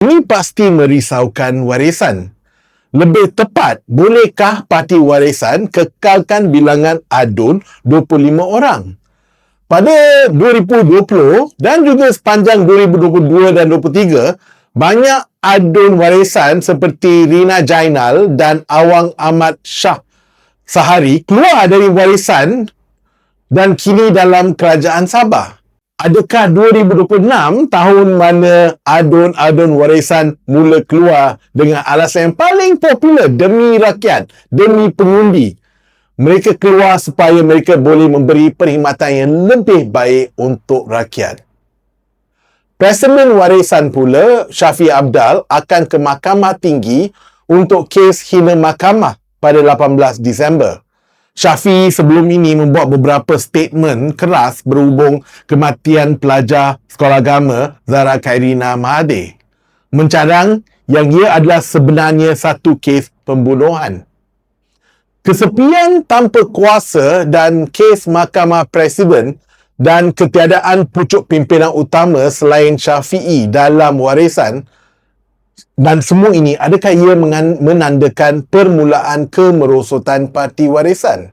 Ini pasti merisaukan warisan. Lebih tepat, bolehkah parti warisan kekalkan bilangan adun 25 orang? Pada 2020 dan juga sepanjang 2022 dan 2023, banyak adun warisan seperti Rina Jainal dan Awang Ahmad Shah Sahari keluar dari warisan dan kini dalam kerajaan Sabah adakah 2026 tahun mana adun-adun warisan mula keluar dengan alasan yang paling popular demi rakyat, demi pengundi. Mereka keluar supaya mereka boleh memberi perkhidmatan yang lebih baik untuk rakyat. Presiden warisan pula, Syafi Abdal akan ke Mahkamah Tinggi untuk kes hina mahkamah pada 18 Disember. Syafi sebelum ini membuat beberapa statement keras berhubung kematian pelajar sekolah agama Zara Khairina Mahathir. Mencadang yang ia adalah sebenarnya satu kes pembunuhan. Kesepian tanpa kuasa dan kes mahkamah presiden dan ketiadaan pucuk pimpinan utama selain Syafi'i dalam warisan dan semua ini, adakah ia menandakan permulaan kemerosotan parti warisan?